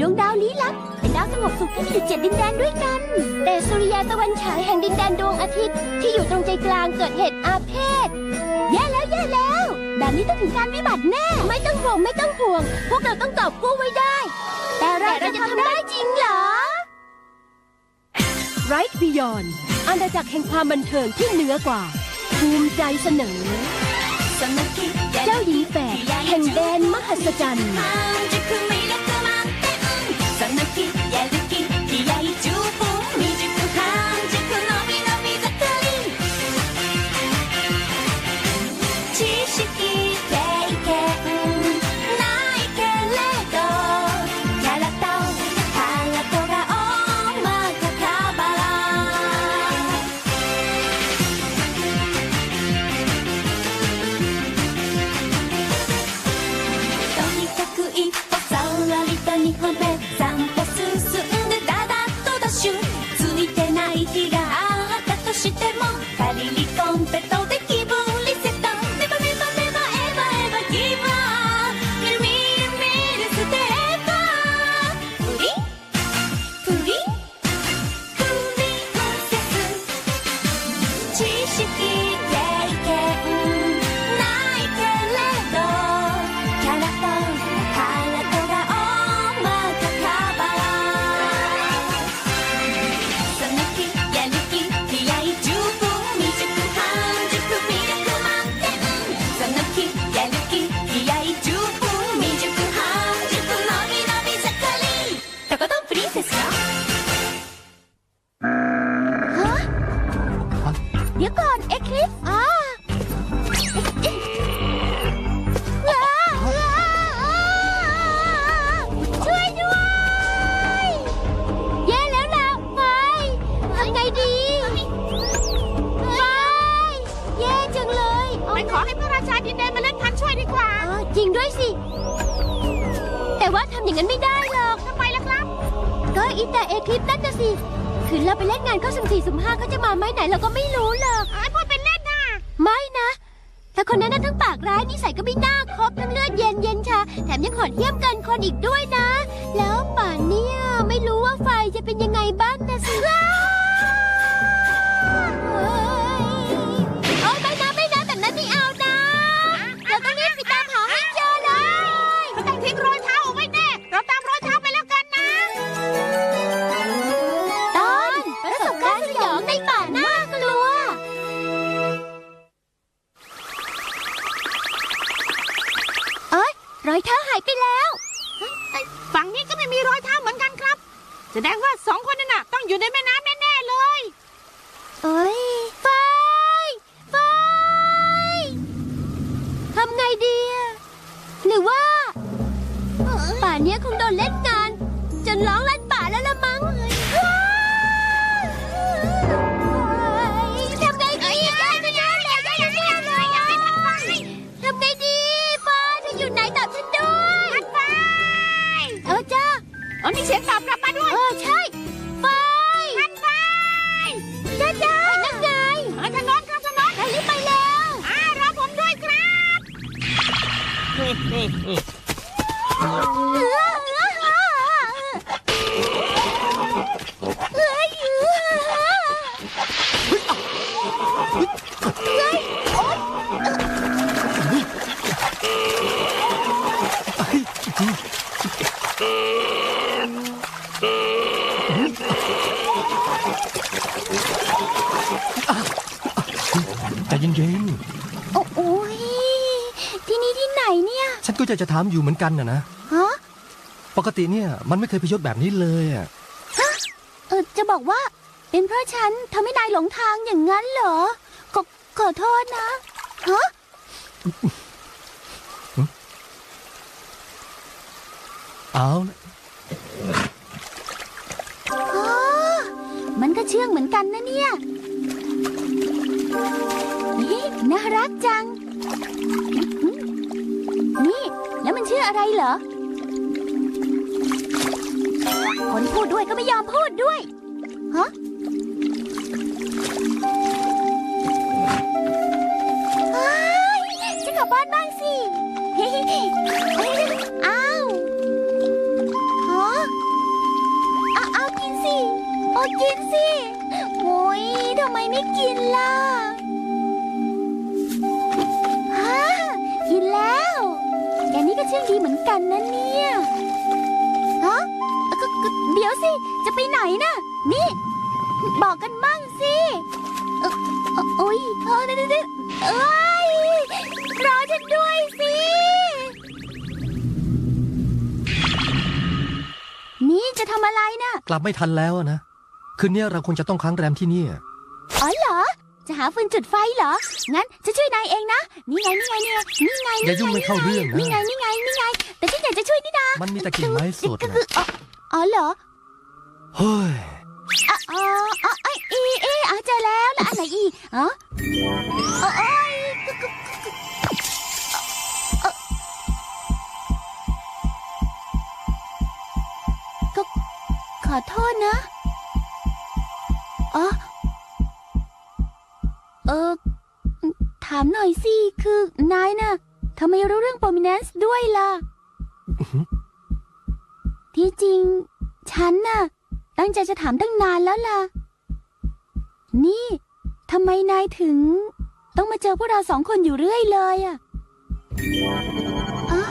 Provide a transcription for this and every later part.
ดวงดาวลี้ลับเป็นดาวสงบสุขที่มีอยู่เจ็ดดินแดนด้วยกัน แต่สุริยาตะวันฉายแห่งดินแดนดวงอาทิตย์ที่อยู่ตรงใจกลางเกิดเหตุอาเพศ แย่แล้วแย่แล้ว แบบนี้ต้องถึงการวิบัติแน่ ไม่ต้องห่วงไม่ต้องห่วง พวกเราต้องกอบกู้ไว้ได้ แต่เราจะทำได้จริงเหรอ Right Beyond อาณาจักรแห่งความบันเทิงที่เหนือกว่า ภูมิใจเสนอเจ้าหญิงแฝดแห่งแดนมหัศจรรย์ำอย่างนั้นไม่ได้หรอกทำไมล่ะครับ ก็อีแต่เอคลิปนั่นน่ะสิ คือเราไปเล่นงานเข้าสุ่มสี่สุ่มห้าเขาจะมาไหมไหนเราก็ไม่รู้หรอกไอ้พูดเป็นเล่นน่ะ ไม่นะแต่คนนั้นน่ะทั้งปากร้ายนิสัยก็ไม่น่าคบทั้งเลือดเย็นเย็นชา แถมยังโหดเหี้ยมเกันคนอีกด้วยนะ แล้วป่านเนี้ยไม่รู้ว่าไฟจะเป็นยังไงบ้างนะสิ รอยเท้าหายไปแล้ว ฝั่งนี้ก็ไม่มีรอยเท้าเหมือนกันครับ แสดงว่าสองคนนั่นน่ะต้องอยู่ในแม่น้ำแน่ๆเลย เอ้ยไฟไฟทำไงดีอะหรือว่า ป่าเนี้ยคงโดนเล่นงานจนร้องลั่น Oh, oh, oh. เนี่ยๆฉันก็อยากจะถามอยู่เหมือนกันนะนะ ฮะปกติเนี่ยมันไม่เคยพยศแบบนี้เลยอะเออจะบอกว่า เป็นเพราะฉันทำให้นายหลงทางอย่างนั้นเหรอ ขอขอโทษนะฮะเอาละอ๋อมันก็เชื่องเหมือนกันนะเนี่ยนี่น่ารักจัง นี่ แล้วมันชื่ออะไรเหรอ คนพูดด้วยก็ไม่ยอมพูดด้วย ฮะจะกลับบ้บ้างสิ อ้าวฮะเอาเอากินสิ โอ้กินสิโอ้ยทำไมไม่กินล่ะ จะไปไหนน่ะนี่ บอกกันมั่งสิเอ่อเอ่อโอ้ยเออเดี๋ยวเดี๋ยวเอ้ยรอฉันด้วยสิ นี่จะทำอะไรน่ะกลับไม่ทันแล้วอะนะ คืนนี้เราควรจะต้องค้างแรมที่นี่อะอ๋อเหรอ จะหาฟืนจุดไฟเหรอ งั้นจะช่วยนายเองนะ นี่ไง นี่ไง นี่ไง นี่ไง อย่ายุ่งไม่เข้าเรื่องนี่ไง นะ นี่ไง นี่ไง แต่ฉันอยากจะช่วยนี่นะมันมีแต่กิ่งไม้สดก็นะคืออ๋ออ๋อเหรอ เฮ้ยอ๋ออ๋ออ๋อไอยอีอีอ๋อเจอแล้วแล้วอะไรอีอ๋ออ๋อโอ้ยก็ก็ก็ก็ขอโทษนะ อ๋อ เออ ถามหน่อยสิ คือนายน่ะทำไมรู้เรื่อง prominence ด้วยล่ะอื้อหือที่จริง ฉันน่ะ ตั้งใจจะถามตั้งนานแล้วล่ะ นี่ทำไมนายถึง ต้องมาเจอพวกเราสองคนอยู่เรื่อยเลยอะอะ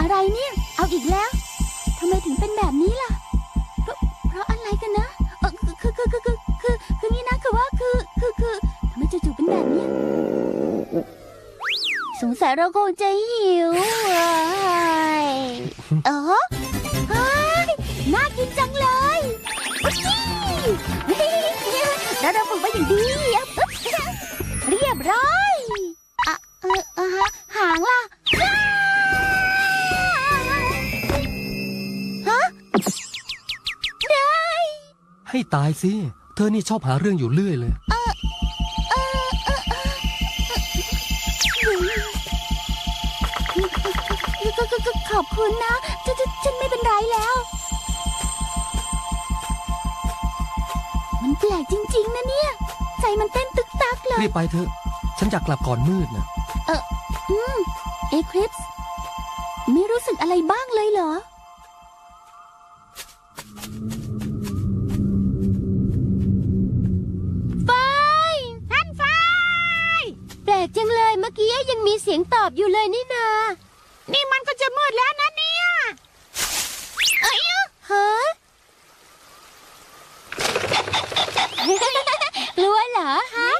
อะไรเนี่ย เอาอีกแล้วทำไมถึงเป็นแบบนี้ล่ะ เพราะเพราะอะไรกันนะเออคือคือคือคือคือคืองี้นะคือว่าคือคือคือทำไมจู่ๆเป็นแบบนี้สงสัยเราคงจะหิวอะเออเฮ้ยน่ากินจังเลย แล้วเราฝึกไว้อย่างดีเรียบร้อยอะเออออฮะหางล่ะฮะได้ให้ตายสิ เธอนี่ชอบหาเรื่องอยู่เรื่อยเลยขอบคุณนะ ฉันไม่เป็นไรแล้ว ลกจริง ๆ นะเนี่ย ใจมันเต้นตึกตักเลย รีบไปเถอะ ฉันอยากกลับก่อนมืดนะอืม เอคลิปส์ไม่รู้สึกอะไรบ้างเลยเหรอ ไฟท่านไฟ แปลกจังเลยเมื่อกี้ยังมีเสียงตอบอยู่เลยนี่นา นี่มันก็จะมืดแล้วนะเนี่ย เอ้ยฮะ กลัวเหรอฮะ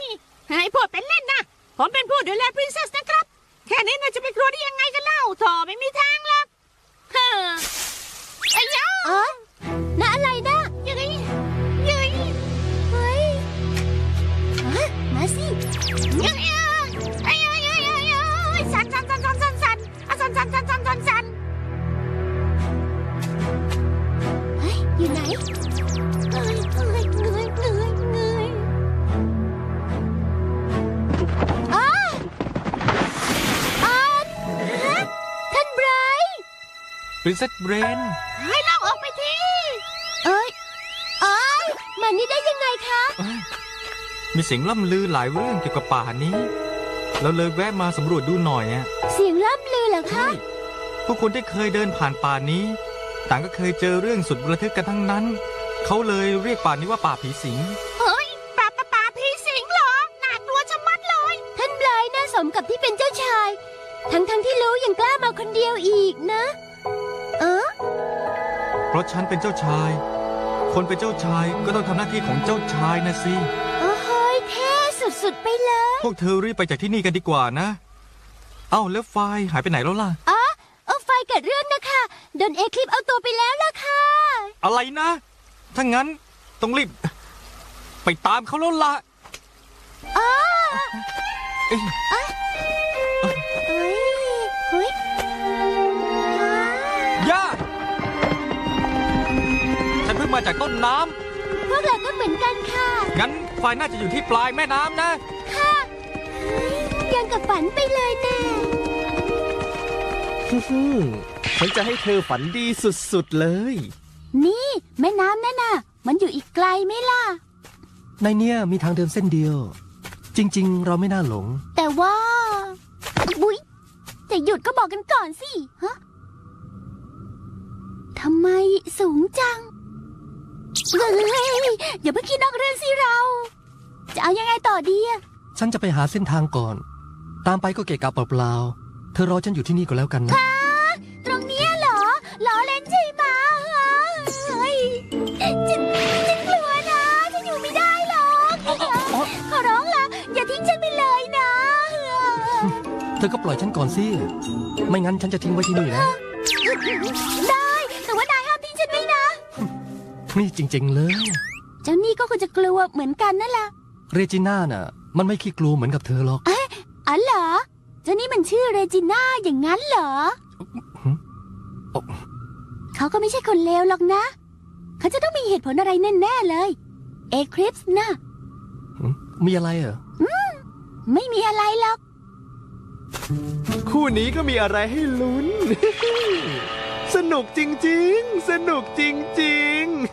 ให้พูดเป็นเล่นนะผมเป็นผู้ดูแลพรินเซสนะครับ แค่นี้น่าจะไปกลัวได้ยังไงกันเล่าโถไม่มีทางหรอกเฮ้อไอ้ยาอ๋อน่าอะไรนะ Princess Brain ให้เราออกไปที เอ้ยเอ้ยมานี่ได้ยังไงคะเอ้ยมีเสียงล่ำลือหลายเรื่องเกี่ยวกับป่านี้ เราเลยแวะมาสำรวจดูหน่อยอะเสียงล่ำลือเหรอคะ ผู้คนที่เคยเดินผ่านป่านี้ ต่างก็เคยเจอเรื่องสุดระทึกกันทั้งนั้น เขาเลยเรียกป่านี้ว่าป่าผีสิง เฮ้ยป่าป่าป่าผีสิงเหรอ น่ากลัวชะมัดเลย ท่านไบรท์น่าสมกับที่เป็นเจ้าชาย ทั้งทั้งๆที่รู้ยังกล้ามาคนเดียวอีกนะเออ เพราะฉันเป็นเจ้าชาย คนเป็นเจ้าชายก็ต้องทำหน้าที่ของเจ้าชายนะสิ โอ้โหยเท่สุดๆไปเลย พวกเธอรีบไปจากที่นี่กันดีกว่านะ เอ้าแล้วไฟล์หายไปไหนแล้วล่ะ อ๋อเออไฟเกิดเรื่องนะคะโดนเอคลิปเอาตัวไปแล้วล่ะค่ะ อะไรนะ ถ้างั้นต้องรีบ ไปตามเขาแล้วล่ะ อ๋อ เอ้ยเมาจากต้นน้ำพวกเราก็เหมือนกันค่ะ งั้นไฟน่าจะอยู่ที่ปลายแม่น้ำนะ ค่ะเฮ้ยยังกับฝันไปเลยแน่ฉันจะให้เธอฝันดีสุดๆเลย นี่ แม่น้ำนั่นน่ะ มันอยู่อีกไกลไหมล่ะ ในเนี้ยมีทางเดินเส้นเดียว จริง ๆ เราไม่น่าหลง แต่ว่าบุยจะหยุดก็บอกกันก่อนสิฮะทำไมสูงจัง อย่าเพิ่งคิดนอกเรื่องสิเรา จะเอายังไงต่อดีอะฉันจะไปหาเส้นทางก่อน ตามไปก็เกะกะเปล่าๆเธอรอฉันอยู่ที่นี่ก็แล้วกันนะ ตรงนี้เหรอล้อเล่นใช่ไหมเฮ้ยฉันฉันกลัวนะฉันอยู่ไม่ได้หรอกขอร้องละอย่าทิ้งฉันไปเลยนะ เธอก็ปล่อยฉันก่อนสิ ไม่งั้นฉันจะทิ้งไว้ที่นี่นะ นี่จริง ๆ เลย เจ้านี่ก็คงจะกลัวเหมือนกันนั่นแหละเรจิน่าน่ะ มันไม่ขี้กลัวเหมือนกับเธอหรอก อ๋อเหรอ เจ้านี่มันชื่อเรจิน่าอย่างนั้นเหรอหึโอ้เขาก็ไม่ใช่คนเลวหรอกนะ เขาจะต้องมีเหตุผลอะไรแน่ๆเลย เอคลิปส์นะหึมีอะไรเหรอ ไม่มีอะไรหรอก คู่นี้ก็มีอะไรให้ลุ้น สนุกจริง ๆ สนุกจริงๆ บร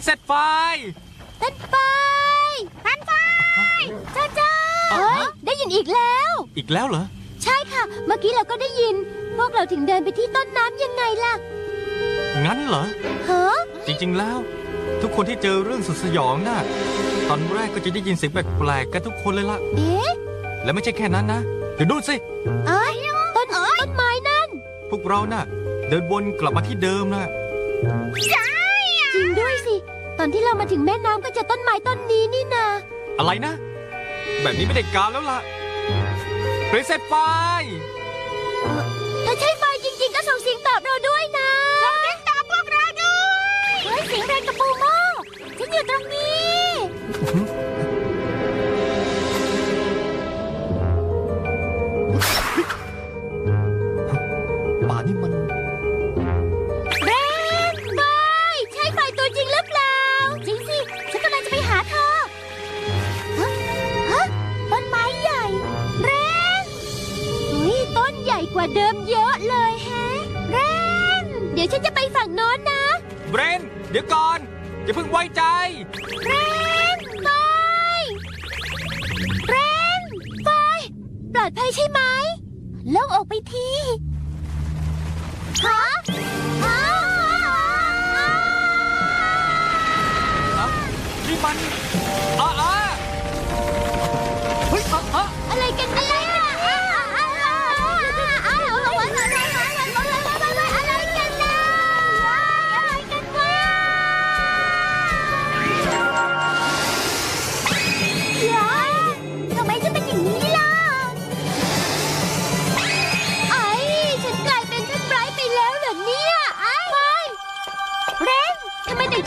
ิษัทไฟต้นไฟต้นไฟจ้าจ้าเอ้ย ได้ยินอีกแล้ว อีกแล้วเหรอ ใช่ค่ะ เมื่อกี้เราก็ได้ยิน พวกเราถึงเดินไปที่ต้นน้ำยังไงล่ะ งั้นเหรอเฮ้อจริง ๆ แล้ว ทุกคนที่เจอเรื่องสุดสยองน่ะ ตอนแรกก็จะได้ยินเสียงแปลกๆกันทุกคนเลยล่ะเอ๊ะและไม่ใช่แค่นั้นนะเดี๋ยวดูสิ เอ้ยต้นต้นไม้นั่น พวกเราน่ะ เดินวนกลับมาที่เดิมนะจริงด้วยสิ ตอนที่เรามาถึงแม่น้ำก็เจะต้นไม้ต้นนี้นี่นา อะไรนะ แบบนี้ไม่ได้การแล้วล่ะบริษัทไฟถ้าใช่ไฟจริง ๆ ก็ส่งเสียงตอบเราด้วยนะส่งเสียงตอบพวกเราด้วยเฮ้ยเสียงแรงกระปูโม่ฉัน อยู่ตรงนี้ ป่านี่มันเรนไฟใช่ไฟตัวจริงหรือเปล่า จริงสิ ฉันกำลังจะไปหาเธอ ฮะ ฮะต้นไม้ใหญ่เรนนี่ต้นใหญ่กว่าเดิมเยอะเลยแฮะเรนเดี๋ยวฉันจะไปฝั่งโน้นนะ เบรน เดี๋ยวก่อน อย่าเพิ่งไว้ใจ เรนไฟเรนไฟปลอดภัยใช่ไหมโล่งออกไปทีฮะฮะนี่มันอ่าอ่าเฮ้ยอะอะอะไรกันเนี่ย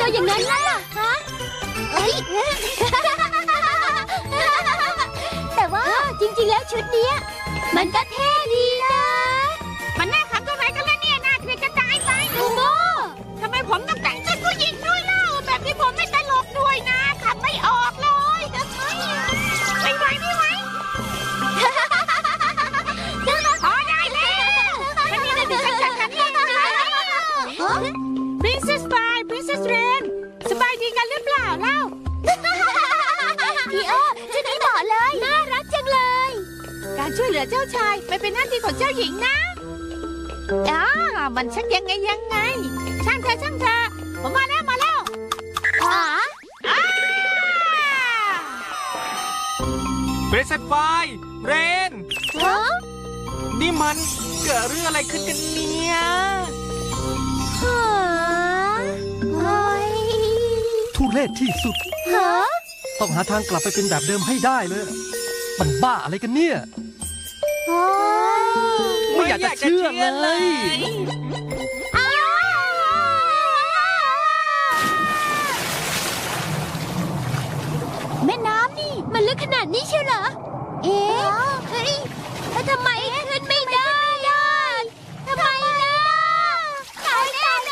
ทำไมแต่งตัวอย่างนั้นล่ะฮะเอ้ย แต่ว่าจริงๆแล้วชุดเนี้ยมันก็เท่ดี การช่วยเหลือเจ้าชาย ไม่เป็นหน้าที่ของเจ้าหญิงนะอ่ามันช่างยังไงยังไง ช่างเธอะช่างเธอะผมมาแล้วมาแล้วอ๋ออ้าบริษัทไฟเรน ฮะนี่มันเกิดเรื่องอะไรขึ้นกันเนี่ย ฮะเฮ้ยทุเรศที่สุด ฮะ ต้องหาทางกลับไปเป็นแบบเดิมให้ได้เลย มันบ้าอะไรกันเนี่ยอ๋อ ไม่อยากจะเชื่อเลยอ้าวแม่น้ำนี่มันลึกขนาดนี้เชียวเหรอ เอ๊ะ เฮ้ยแล้วทำไมขึ้นไม่ได้อะทำไมนะตายแน่เล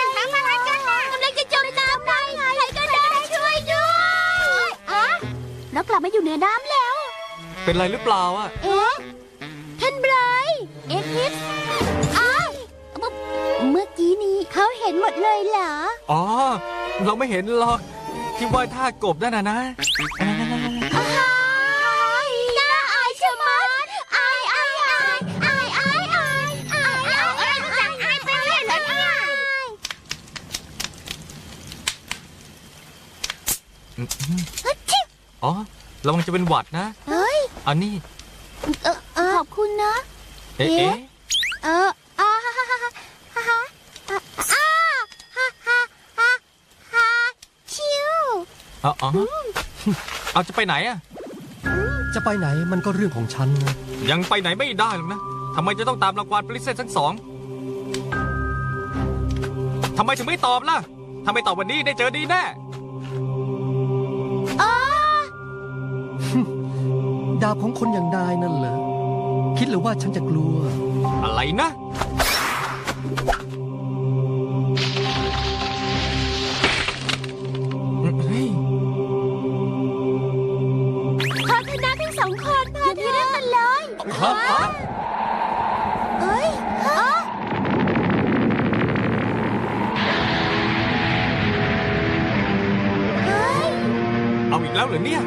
ยทำอะไรกันน่ะกำลังจะจมน้ำได้ใครก็ได้ช่วยด้วยอะเรากลับมาอยู่เหนือน้ำแล้ว เป็นไรหรือเปล่าอะ เอ๊ะ ท่านไบรท์เอ็กฮิปส์อ้าวเมื่อเมื่อกี้นี้เขาเห็นหมดเลยเหรอ อ๋อ เราไม่เห็นหรอก ที่ว่ายท่ากบนั่นน่ะนะอ้ายน่าอายชะมัดอายอายอายอายอายอายอายอายอายอายอายไปเรื่อยเลยเนี่ยอ๋อระวังจะเป็นหวัดนะเฮ้ย อันนี้ เออเออขอบคุณนะ เอ๊ะเอ๊ะเอออ่าฮ่าฮ่าฮ่าฮ่าฮ่าอ่าฮ่าฮ่าฮ่าฮ่าชิวเอาเอาเอาจะไปไหนอะจะไปไหนมันก็เรื่องของฉันนะ ยังไปไหนไม่ได้หรอกนะทำไมจะต้องตามรางวัลปริเซสทั้งสองทำไมถึงไม่ตอบล่ะ ถ้าไม่ตอบวันนี้ได้เจอดีแน่าบของคนอย่างนายนั่นเหรอ คิดหรือว่าฉันจะกลัว อะไรนะเฮ้ยพอเธอนะทั้งสองคนพอเธอเรื่องกันเลยฮะฮะ เอ้ยอ๋อเฮ้ย เอาอีกแล้วเหรอเนี่ย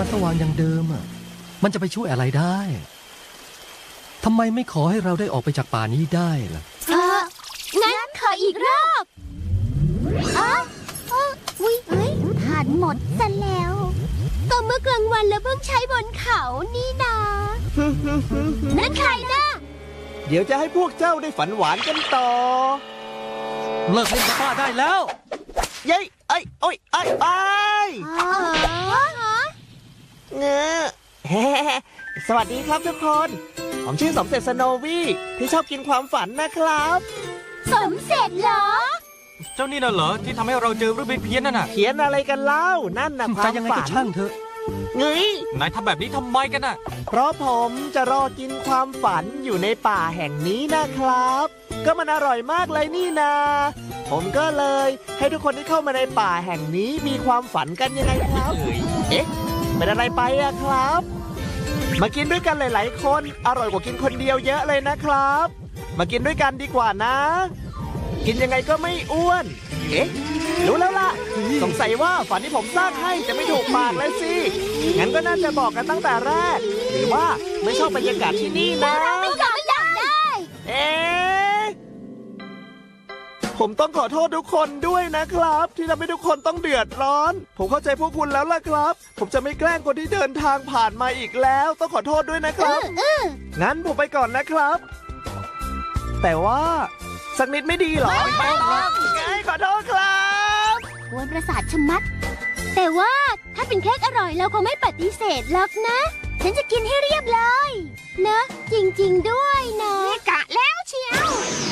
มันกลับมาสว่างอย่างเดิมอะ มันจะไปช่วยอะไรได้ ทำไมไม่ขอให้เราได้ออกไปจากป่านี้ได้ล่ะ เอองั้นขออีกรอบอ๋อเอออุ้ยเอ้ยผ่านหมดซะแล้ว ก็เมื่อกลางวันแล้วเพิ่งใช้บนเขานี่นานั่นใครนะเดี๋ยวจะให้พวกเจ้าได้ฝันหวานกันต่อ เลิกเล่นกับป้าได้แล้ว เย้ยเอ้ยโอ้ยเอ้ยเอ้ยอ๋อ เงอสวัสดีครับทุกคน ผมชื่อสมเสร็จสโนวี่ที่ชอบกินความฝันนะครับ สมเสร็จเหรอ เจ้านี่น่ะเหรอที่ทำให้เราเจอเรื่องไม่เพี้ยนนั่นน่ะเขียนอะไรกันเล่านั่นนะควาจะมยังไงฝัก็นช่างเถอะเงยนายทำแบบนี้ทำไมกันน่ะ เพราะผมจะรอกินความฝันอยู่ในป่าแห่งนี้นะครับ ก็มันอร่อยมากเลยนี่นา ผมก็เลยให้ทุกคนที่เข้ามาในป่าแห่งนี้มีความฝันกันยังไงครับ เอ๊ะ เป็นอะไรไปอะครับ มากินด้วยกันหลาย ๆ คน อร่อยกว่ากินคนเดียวเยอะเลยนะครับ มากินด้วยกันดีกว่านะ กินยังไงก็ไม่อ้วน เอ๊ะ รู้แล้วล่ะ สงสัยว่าฝันที่ผมสร้างให้จะไม่ถูกปากเลยสิ งั้นก็น่าจะบอกกันตั้งแต่แรก หรือว่าไม่ชอบบรรยากาศที่นี่นะ ไม่อยากไม่อยากได้ เอ๊ะ ผมต้องขอโทษทุกคนด้วยนะครับ ที่ทำให้ทุกคนต้องเดือดร้อน ผมเข้าใจพวกคุณแล้วล่ะครับ ผมจะไม่แกล้งคนที่เดินทางผ่านมาอีกแล้ว ต้องขอโทษด้วยนะครับเอองั้นผมไปก่อนนะครับ แต่ว่าสักนิดไม่ดีเหรอไม่ต้องไงขอโทษครับกวนประสาทชะมัด แต่ว่าถ้าเป็นเค้กอร่อยเราคงไม่ปฏิเสธหรอกนะ ฉันจะกินให้เรียบเลยนะจริงๆด้วยนะกะแล้วเชียว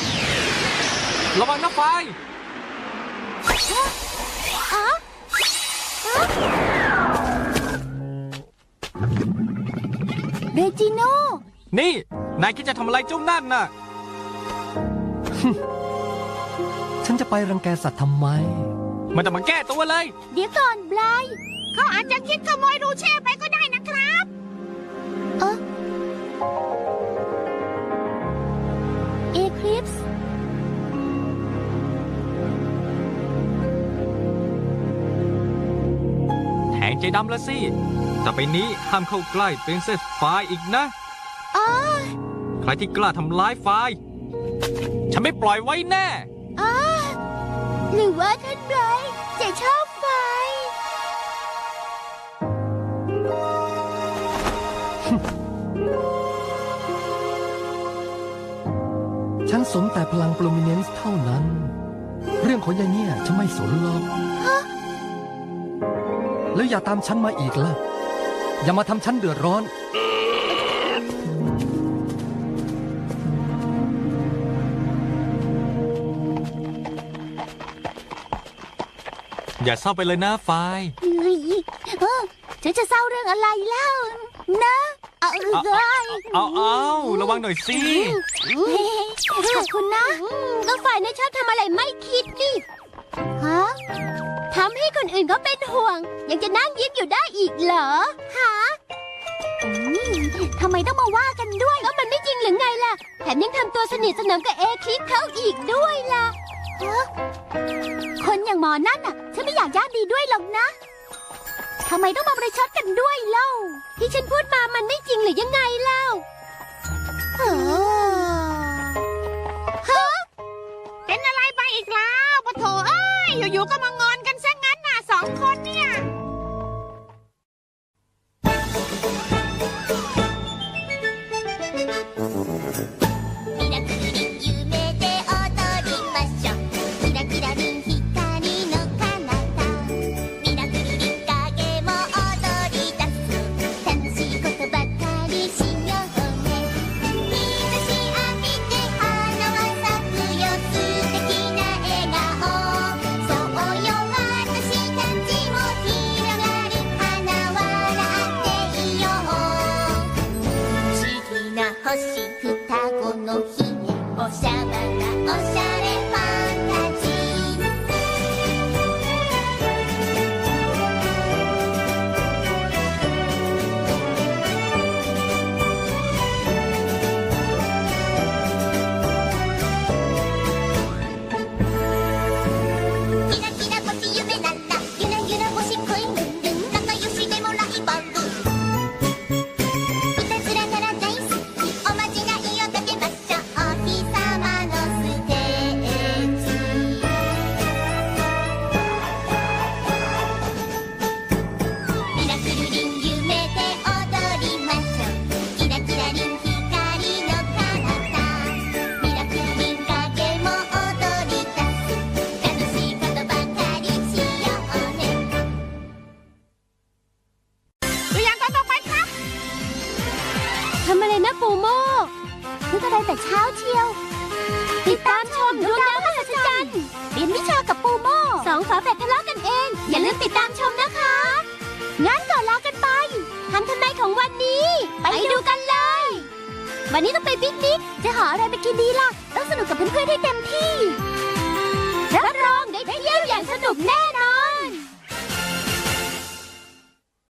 ระวังนะไฟเรจิโนนี่ นายคิดจะทำอะไรเจ้านั่นน่ะ ฉันจะไปรังแกสัตว์ทำไม มันจะมาแก้ตัวเลย เดี๋ยวก่อนบลายเขาอาจจะคิดขโมยรูเช่ไปก็ได้นะครับ เออ แทงใจดำละสิต่อไปนี้ห้ามเข้าใกล้เป็นเซสไฟอีกนะ อ๋อใครที่กล้าทำร้ายไฟฉันไม่ปล่อยไว้แน่ อ๋อหรือว่าท่านไบรท์จะชอบไฟสมแต่พลังโปรมิเนนซ์เท่านั้น เรื่องของยายเนี่ยฉันไม่สนหรอก แล้วอย่าตามฉันมาอีกล่ะ อย่ามาทำฉันเดือดร้อน อย่าเศร้าไปเลยนะไฟายเฮ้ยเออฉันจะเศร้าเรื่องอะไรเล่านะเอาเอ้ยเอาเอาระวังหน่อยสิ ขอบคุณนะ ก็ฝ่ายนายชอบทำอะไรไม่คิดนี่ฮะ ทำให้คนอื่นเขาเป็นห่วง ยังจะนั่งยิ้มอยู่ได้อีกเหรอฮะอืมทำไมต้องมาว่ากันด้วยแล้วมันไม่จริงหรือไงล่ะ แถมยังทำตัวสนิทสนมกับเอคลิปเขาอีกด้วยล่ะฮะคนอย่างหมอนั่นน่ะ ฉันไม่อยากญาดีด้วยหรอกนะทำไมต้องมาประชดกันด้วยเล่า ที่ฉันพูดมามันไม่จริงหรือยังไงเล่าเออเป็นอะไรไปอีกแล้วปะโถเอ้ยอยู่ๆก็มางอ งั้น